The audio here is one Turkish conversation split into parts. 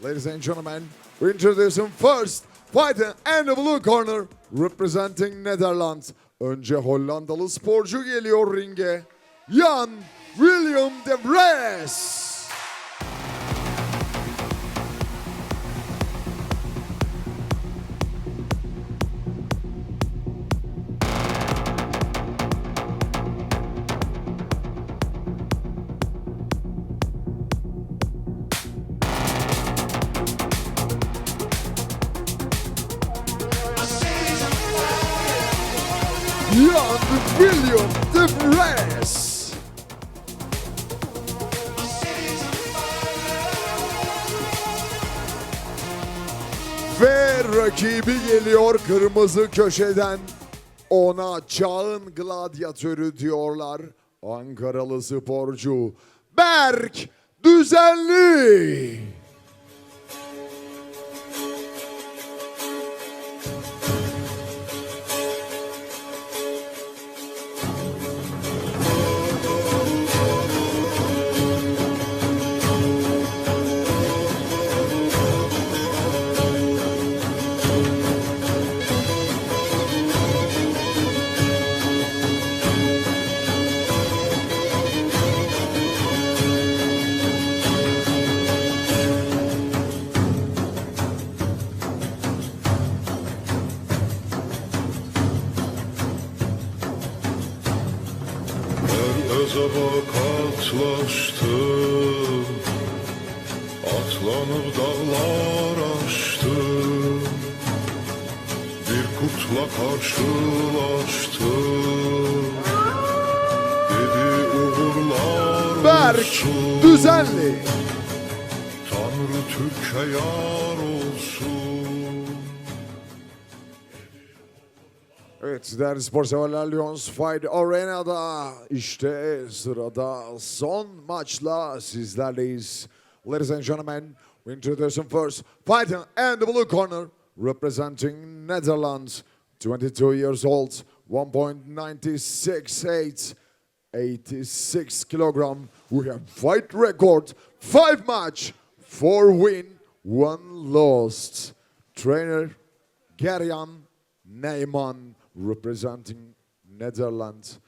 Ladies and gentlemen, we introduce him first. Fighting in the blue corner, representing Netherlands. Önce Hollandalı sporcu geliyor ringe. Jan William de Vries. Jan William de Vries. Ve rakibi geliyor kırmızı köşeden. Ona çağın gladyatörü diyorlar. Ankaralı sporcu Berk Düzenli. Atlanıp dağlar aştım Bir kurtla karşılaştım Dedi uğurlar Berk Düzenli. Tanrı Türkiye yar olsun Evet değerli spor severler Lions Fight Arena'da işte sırada son maçla sizlerleyiz. Ladies and gentlemen, we introduce him first. Fighting in the blue corner, representing Netherlands, 22 years old, 1.968, 86 kilogram. We have fight record, 5 match, 4 win, 1 lost. Trainer Gerjan Neyman representing Netherlands.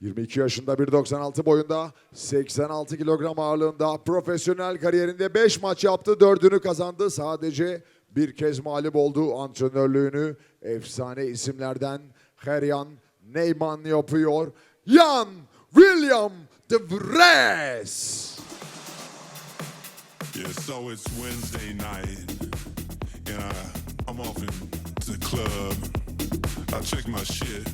22 yaşında 1.96 boyunda 86 kilogram ağırlığında profesyonel kariyerinde 5 maç yaptı 4'ünü kazandı. Sadece bir kez mağlup oldu antrenörlüğünü efsane isimlerden Gerjan Neyman yapıyor. Jan William de Vries. Yeah, so it's Wednesday night, and I, I'm off in the club. I check my shit,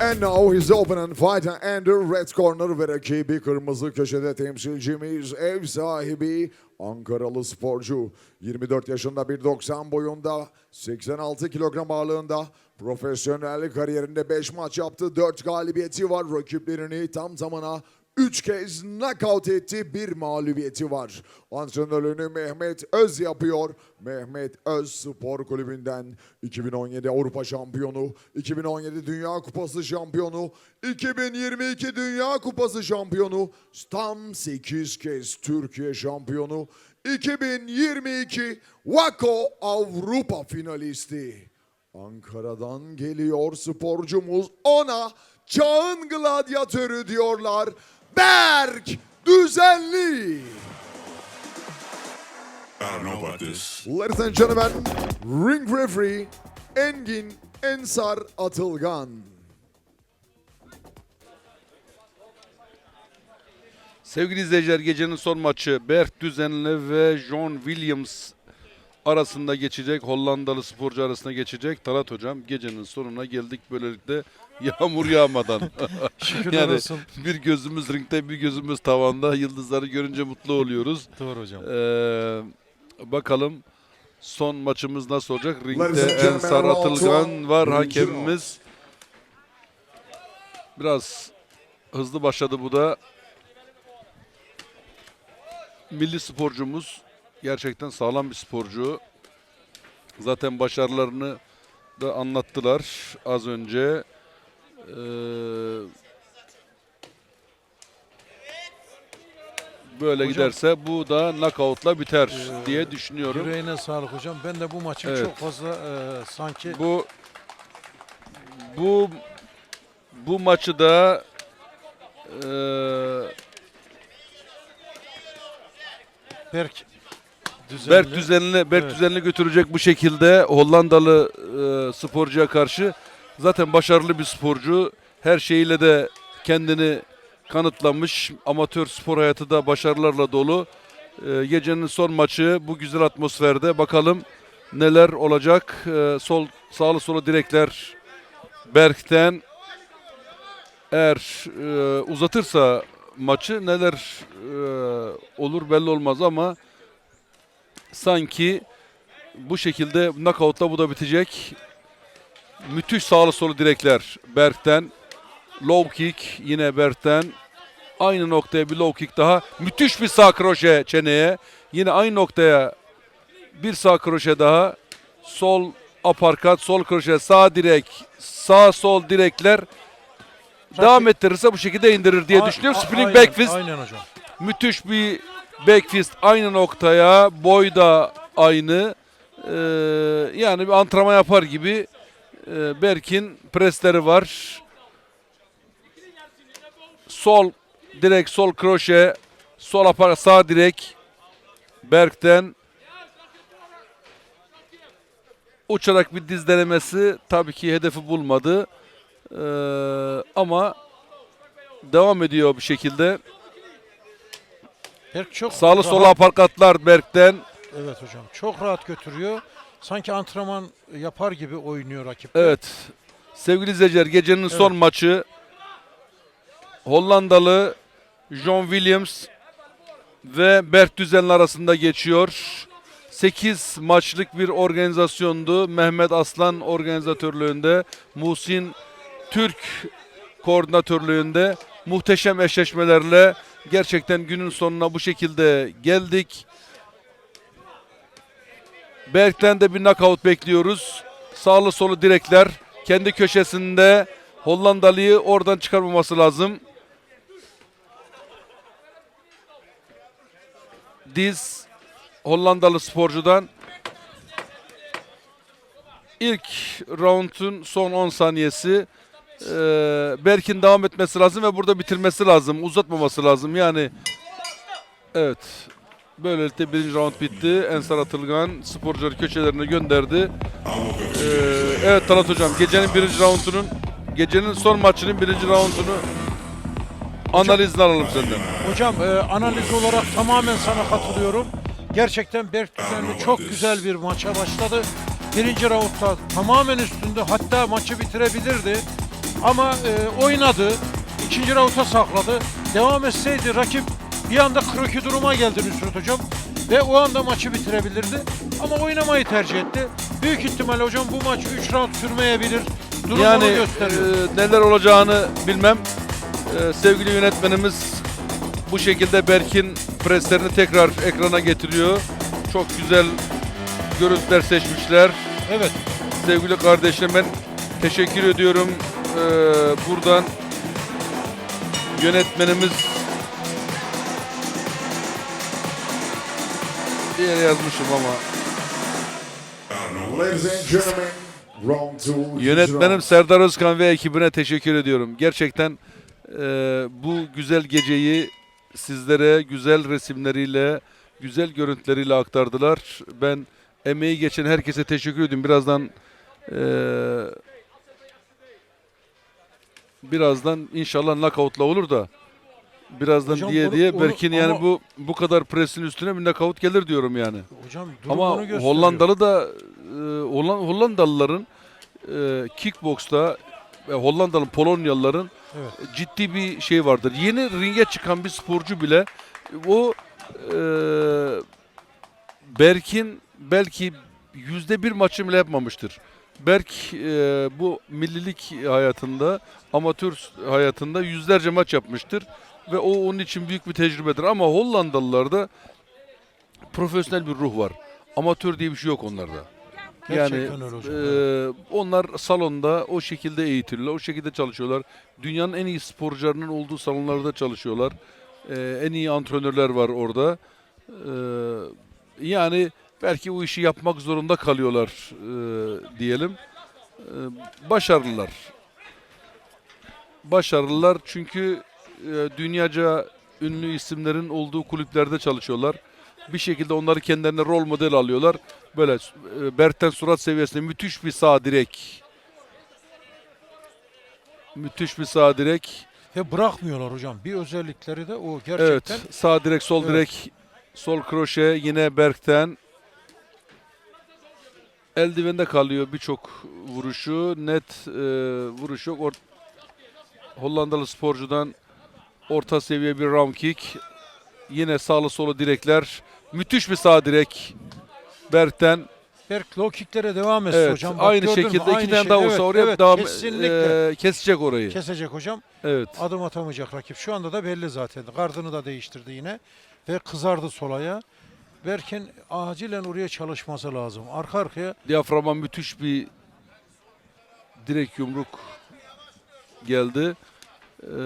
and now his opponent fighter and the red corner ve rakibi kırmızı köşede temsilcimiz ev sahibi Ankaralı sporcu. 24 yaşında 1.90 boyunda 86 kilogram ağırlığında profesyonel kariyerinde 5 maç yaptı. 4 galibiyeti var. Rakiplerini tam zamana 3 kez knockout etti. Bir mağlubiyeti var. Antrenörlüğünü Mehmet Öz yapıyor. Mehmet Öz Spor Kulübü'nden 2017 Avrupa Şampiyonu, 2017 Dünya Kupası Şampiyonu, 2022 Dünya Kupası Şampiyonu, tam 8 kez Türkiye Şampiyonu, 2022 Waco Avrupa Finalisti. Ankara'dan geliyor sporcumuz ona çağın gladyatörü diyorlar. Berk Düzenli. I don't know about this. Ladies and gentlemen, ring referee Engin Ensar Atılgan. Sevgili izleyiciler gecenin son maçı Berk Düzenli ve John Williams arasında geçecek. Hollandalı sporcu arasında geçecek. Talat hocam gecenin sonuna geldik böylelikle yağmur yağmadan. Şükürler yani olsun. bir gözümüz ringde bir gözümüz tavanda. Yıldızları görünce mutlu oluyoruz. Doğru hocam. Ee, bakalım son maçımız nasıl olacak? Ringde Ensar Atılgan var hakemimiz. Biraz hızlı başladı bu da. Milli sporcumuz gerçekten sağlam bir sporcu. Zaten başarılarını da anlattılar az önce. Ee, Böyle Hocam- giderse bu da knockout'la biter Ee, diye düşünüyorum. Yüreğine sağlık hocam. Ben de bu maçın Evet. çok fazla e, sanki Bu bu bu maçı da eee Berk düzenli. Berk düzenli Berk Evet. düzenli götürecek bu şekilde Hollandalı eee, sporcuya karşı zaten başarılı bir sporcu. Her şeyiyle de kendini kanıtlamış. Amatör spor hayatı da başarılarla dolu. Eee, gecenin son maçı bu güzel atmosferde bakalım neler olacak. Eee, sol sağlı solu direkler Berk'ten eğer eee, uzatırsa maçı neler eee, olur belli olmaz ama sanki bu şekilde knockout'la bu da bitecek. Müthiş sağlı solu direkler Berk'ten. Low kick yine Berk'ten. Aynı noktaya bir low kick daha. Müthiş bir sağ kroşe çeneye. Yine aynı noktaya bir sağ kroşe daha. Sol aparkat, sol kroşe, sağ direk, sağ sol direkler devam ettirirse bu şekilde indirir diye A- düşünüyorum. Spinning back fist Aynen hocam. Müthiş bir backfist aynı noktaya, boy da aynı. Ee, yani bir antrenman yapar gibi ee, Berk'in presleri var. Sol direk, sol kroşe, sol apar, sağ direk Berk'ten uçarak bir diz denemesi tabii ki hedefi bulmadı. Ee, ama devam ediyor bir şekilde. Berk çok Sağlı sola aparkatlar Berk'ten. Evet hocam. Çok rahat götürüyor. Sanki antrenman yapar gibi oynuyor rakip. Evet. Sevgili izleyiciler gecenin son maçı Hollandalı John Williams ve Berk Düzenli arasında geçiyor. 8 maçlık bir organizasyondu. Mehmet Aslan organizatörlüğünde, Muhsin Türk koordinatörlüğünde muhteşem eşleşmelerle gerçekten günün sonuna bu şekilde geldik. Berk'ten de bir knockout bekliyoruz. Sağlı solu direkler kendi köşesinde Hollandalıyı oradan çıkarmaması lazım. Diz Hollandalı sporcudan ilk round'un son 10 saniyesi Ee, Berk'in devam etmesi lazım ve burada bitirmesi lazım. Uzatmaması lazım. Yani evet. Böylelikle birinci round bitti. Ensar Atılgan sporcuları köşelerine gönderdi. Ee, evet Talat Hocam gecenin birinci roundunun gecenin son maçının birinci roundunu analizini alalım senden. Hocam e, analiz olarak tamamen sana katılıyorum. Gerçekten Berk Düzenli çok güzel bir maça başladı. Birinci roundda tamamen üstünde hatta maçı bitirebilirdi. Ama e, oynadı. İkinci rounda sakladı. Devam etseydi rakip bir anda kroki duruma geldi Nusret Hocam. Ve o anda maçı bitirebilirdi. Ama oynamayı tercih etti. Büyük ihtimal hocam bu maç 3 round sürmeyebilir. Durum yani onu gösteriyor. e, neler olacağını bilmem. E, sevgili yönetmenimiz bu şekilde Berk'in preslerini tekrar ekrana getiriyor. Çok güzel görüntüler seçmişler. evet. Sevgili kardeşim ben teşekkür ediyorum. E, buradan yönetmenimiz bir yere yazmışım ama Yönetmenim. Serdar Özkan ve ekibine teşekkür ediyorum. Gerçekten e, bu güzel geceyi sizlere güzel resimleriyle, güzel görüntüleriyle aktardılar. Ben emeği geçen herkese teşekkür ediyorum. Birazdan e, birazdan inşallah knockout'la olur da birazdan Hocam diye onu- diye onu- Berkin yani ama- bu bu kadar presin üstüne bir knockout gelir diyorum yani. Hocam durum Ama onu gösteriyor. Hollandalı da e, Holland, Hollandalıların e, kickboksta ve Hollandalı Polonyalıların Evet. ciddi bir şey vardır. Yeni ringe çıkan bir sporcu bile o e, Berk'in belki yüzde bir maçı bile yapmamıştır. Berk e, bu millilik hayatında, amatör hayatında yüzlerce maç yapmıştır ve o onun için büyük bir tecrübedir. Ama Hollandalılarda profesyonel bir ruh var. Amatör diye bir şey yok onlarda. Yani e, onlar salonda o şekilde eğitirler, o şekilde çalışıyorlar. Dünyanın en iyi sporcularının olduğu salonlarda çalışıyorlar. Ee, en iyi antrenörler var orada. Ee, yani belki bu işi yapmak zorunda kalıyorlar e, diyelim. Ee, başarılılar. Başarılılar çünkü e, dünyaca ünlü isimlerin olduğu kulüplerde çalışıyorlar. Bir şekilde onları kendilerine rol model alıyorlar. Böyle e, Berten surat seviyesinde müthiş bir sağ direk. Müthiş bir sağ direk. Ve bırakmıyorlar hocam. Bir özellikleri de o gerçekten. Evet. Sağ direk, sol Evet. direk, sol kroşe yine Berk'ten. Eldivende kalıyor birçok vuruşu. Net e, vuruş yok. Or- Hollandalı sporcudan orta seviye bir round kick. Yine sağlı solu direkler. Müthiş bir sağ direk. Berk'ten. Berk low kicklere devam etsin Evet. hocam. Bak aynı şekilde iki Aynı tane şey. daha olsa Evet, oraya evet, devam kesinlikle. e, kesecek orayı. kesecek hocam. Evet. Adım atamayacak rakip. Şu anda da belli zaten. Gardını da değiştirdi yine. Ve kızardı solaya. Berk'in acilen oraya çalışması lazım. Arka arkaya Diyaframa müthiş bir direk yumruk geldi. Ee,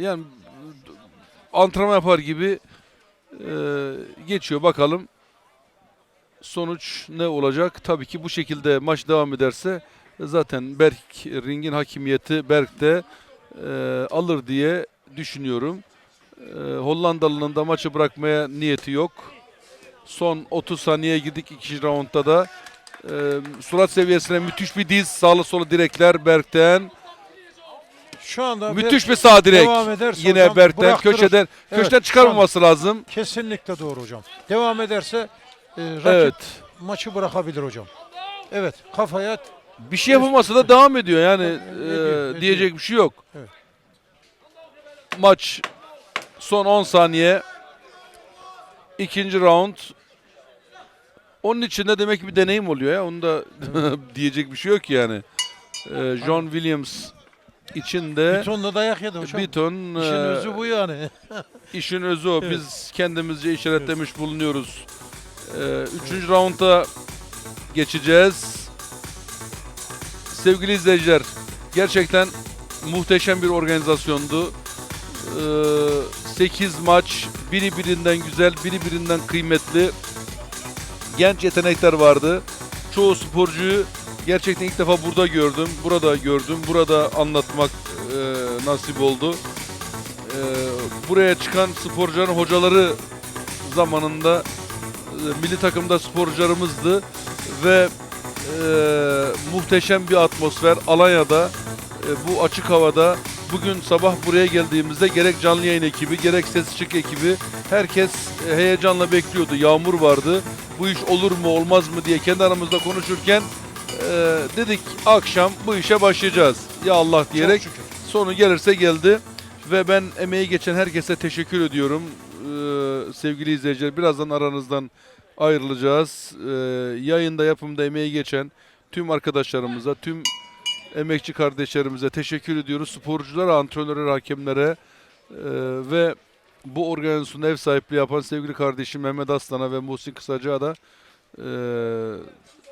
yani antrenman yapar gibi e, geçiyor. Bakalım sonuç ne olacak? Tabii ki bu şekilde maç devam ederse zaten Berk ringin hakimiyeti Berk'te e, alır diye düşünüyorum. E, Hollandalı'nın da maçı bırakmaya niyeti yok. Son 30 saniye girdik ikinci roundda da. Ee, surat seviyesine müthiş bir diz, sağlı solu direkler Berk'ten. şu anda Müthiş bir sağ direk. devam ederse Yine hocam Berk'ten bıraktırır. köşeden Evet, köşeden çıkarmaması lazım. kesinlikle doğru hocam. Devam ederse e, rakip Evet. maçı bırakabilir hocam. Evet kafaya Bir şey yapılmasa da devam ediyor yani e, ediyor, ediyor. diyecek bir şey yok. Evet. Maç son 10 saniye. İkinci round. Onun içinde demek ki bir deneyim oluyor ya. Onu da diyecek bir şey yok yani. E, John Williams için de bir tonla dayak yedi hocam. bir ton İşin e, özü bu yani. İşin özü o. Evet. Biz kendimizce işaretlemiş bulunuyoruz. Ee, üçüncü raunda geçeceğiz. Sevgili izleyiciler, gerçekten muhteşem bir organizasyondu. Ee, 8 maç, biri birinden güzel, biri birinden kıymetli. Genç yetenekler vardı. Çoğu sporcuyu gerçekten ilk defa burada gördüm, burada gördüm, burada anlatmak e, nasip oldu. Ee, buraya çıkan sporcuların hocaları zamanında e, milli takımda sporcularımızdı ve e, muhteşem bir atmosfer Alanya'da e, bu açık havada bugün sabah buraya geldiğimizde gerek canlı yayın ekibi gerek ses ışık ekibi herkes e, heyecanla bekliyordu. Yağmur vardı. Bu iş olur mu olmaz mı diye kendi aramızda konuşurken e, dedik akşam bu işe başlayacağız. Ya Allah diyerek sonu gelirse geldi. Ve ben emeği geçen herkese teşekkür ediyorum. Ee, sevgili izleyiciler birazdan aranızdan ayrılacağız. Ee, yayında yapımda emeği geçen tüm arkadaşlarımıza, tüm emekçi kardeşlerimize teşekkür ediyoruz. Sporculara, antrenörlere, hakemlere ee, ve bu organizasyonun ev sahipliği yapan sevgili kardeşim Mehmet Aslan'a ve Muhsin Kısacı'ya da ee,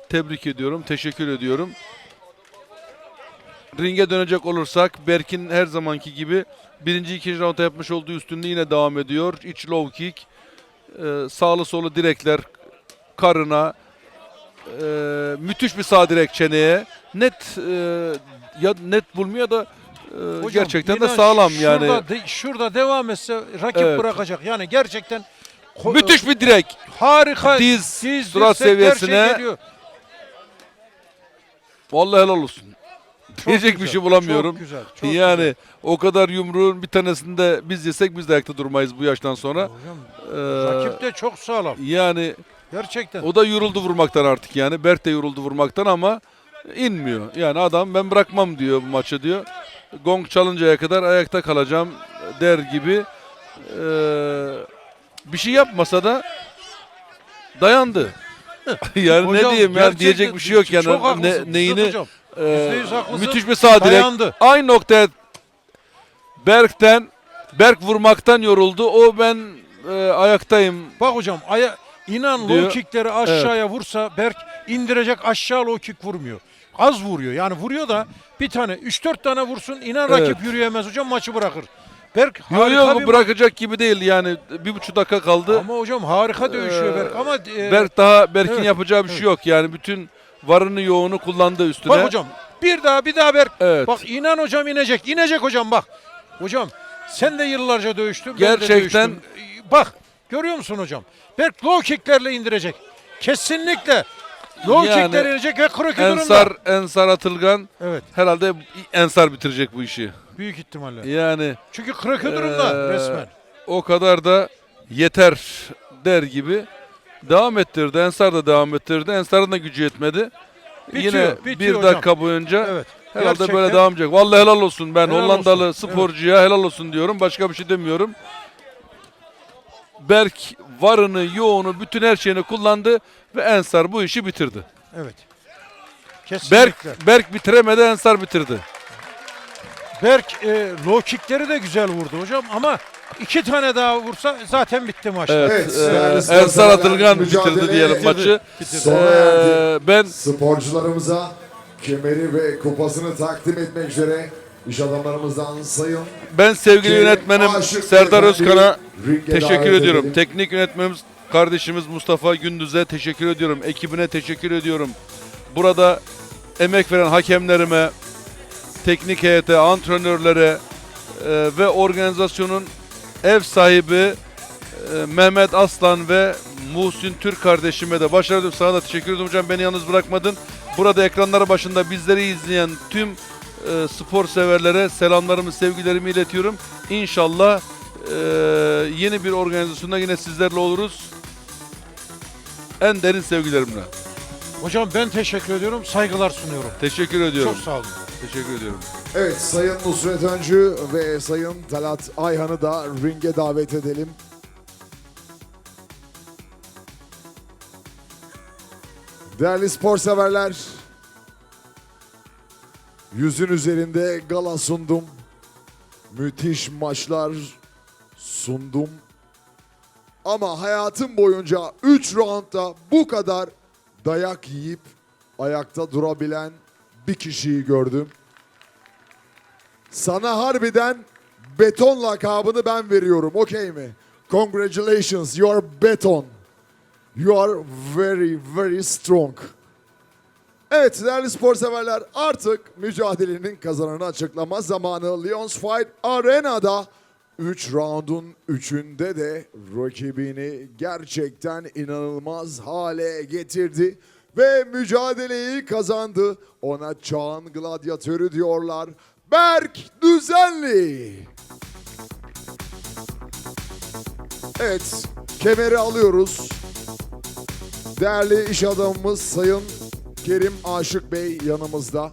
tebrik ediyorum, teşekkür ediyorum. Ringe dönecek olursak Berk'in her zamanki gibi birinci ikinci roundda yapmış olduğu üstünlüğü yine devam ediyor. İç low kick, e, sağlı solu direkler karına, e, müthiş bir sağ direk çeneye. Net e, ya net bulmuyor da e, Hocam, gerçekten de inan sağlam şurada, yani. de- şurada devam etse rakip Evet. bırakacak. Yani gerçekten ko- Müthiş bir direk. harika. Diz, diz, surat dirsek, her şey seviyesine. geliyor. Vallahi helal olsun. Çok Diyecek bir güzel, şey bulamıyorum. Çok güzel. Çok yani güzel. o kadar yumruğun bir tanesini de biz yesek biz de ayakta durmayız bu yaştan sonra. Hocam, Ee, rakip de çok sağlam. yani Gerçekten. O da yoruldu vurmaktan artık yani. Berk de yoruldu vurmaktan ama inmiyor. Yani adam ben bırakmam diyor bu maçı diyor. Gong çalıncaya kadar ayakta kalacağım der gibi. Ee, bir şey yapmasa da dayandı. yani Hocam, ne diyeyim yani diyecek bir şey yok yani. Çok Ne, haklısın, neyini hocam. e, haklısın. müthiş bir sağ direk. Dayandı. Aynı noktaya Berk'ten Berk vurmaktan yoruldu. O ben e, ayaktayım Bak hocam aya, inan Diyor. low kickleri aşağıya vursa Berk indirecek aşağı low kick vurmuyor. Az vuruyor. Yani vuruyor da bir tane 3-4 tane vursun inan Evet. rakip yürüyemez hocam maçı bırakır. Berk Yok yok bir bırakacak gibi değil yani bir buçuk dakika kaldı. Ama hocam harika dövüşüyor Ee, Berk ama e, Berk daha Berk'in evet, yapacağı bir şey yok yani bütün varını yoğunu kullandı üstüne. bak hocam bir daha bir daha Berk. Evet. Bak inan hocam inecek. inecek hocam bak. Hocam sen de yıllarca dövüştün. ben de Gerçekten- dövüştüm. Bak görüyor musun hocam? Berk low kicklerle indirecek. Kesinlikle. Low Yani kickler inecek ve kroki durumda. Ensar Ensar Atılgan Evet herhalde Ensar bitirecek bu işi. büyük ihtimalle. Yani Çünkü kroki durumda Ee, resmen. o kadar da yeter der gibi devam ettirdi. Ensar da devam ettirdi. Ensar'ın da gücü yetmedi. Bitiyor, Yine bitiyor bir hocam. dakika boyunca Evet. herhalde Gerçekten böyle devam edecek. Vallahi helal olsun ben Helal Hollandalı olsun. sporcuya helal olsun diyorum. Başka bir şey demiyorum. Berk varını, yoğunu, bütün her şeyini kullandı ve Ensar bu işi bitirdi. Evet. Kesinlikle. Berk Berk bitiremedi, Ensar bitirdi. Berk e, low kickleri de güzel vurdu hocam ama iki tane daha vursa zaten bitti maçta. Evet, Evet, e, değerli Ensar Atılgan bitirdi diyelim bitirdi. maçı. Sona Ee, ben Sporcularımıza kemeri ve kupasını takdim etmek üzere iş adamlarımızdan sayın ben sevgili yönetmenim Aşık Serdar Özkan'a teşekkür ediyorum. edelim. Teknik yönetmenimiz kardeşimiz Mustafa Gündüz'e teşekkür ediyorum. Ekibine teşekkür ediyorum. Burada emek veren hakemlerime, teknik heyete, antrenörlere e, ve organizasyonun ev sahibi e, Mehmet Aslan ve Muhsin Türk kardeşime de başarılı diliyorum. Sana da teşekkür ederim hocam. Beni yalnız bırakmadın. Burada ekranları başında bizleri izleyen tüm e, spor severlere selamlarımı, sevgilerimi iletiyorum. İnşallah e, yeni bir organizasyonda yine sizlerle oluruz. En derin sevgilerimle. Hocam ben teşekkür ediyorum. Saygılar sunuyorum. Teşekkür ediyorum. Çok sağ olun. Teşekkür ediyorum. Evet Sayın Nusret Öncü ve Sayın Talat Ayhan'ı da ringe davet edelim. Değerli spor severler, yüzün üzerinde gala sundum. Müthiş maçlar sundum. Ama hayatım boyunca 3 roundda bu kadar dayak yiyip ayakta durabilen bir kişiyi gördüm. Sana harbiden beton lakabını ben veriyorum. Okey mi? Congratulations, you are beton. You are very, very strong. Evet değerli spor severler artık mücadelenin kazananı açıklama zamanı. Lions Fight Arena'da 3 roundun 3'ünde de rakibini gerçekten inanılmaz hale getirdi. Ve mücadeleyi kazandı. Ona çağın gladyatörü diyorlar. Berk Düzenli. Evet, kemeri alıyoruz. Değerli iş adamımız Sayın Kerim Aşık Bey yanımızda.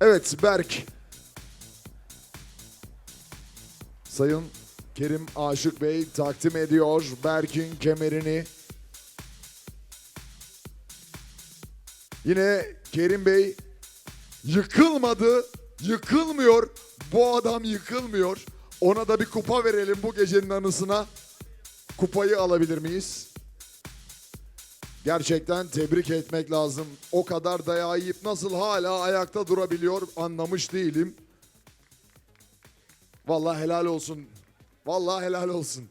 Evet Berk. Sayın Kerim Aşık Bey takdim ediyor Berk'in kemerini. Yine Kerim Bey yıkılmadı, yıkılmıyor. Bu adam yıkılmıyor. Ona da bir kupa verelim bu gecenin anısına. Kupayı alabilir miyiz? Gerçekten tebrik etmek lazım. O kadar dayağı yiyip nasıl hala ayakta durabiliyor anlamış değilim. Vallahi helal olsun. Vallahi helal olsun.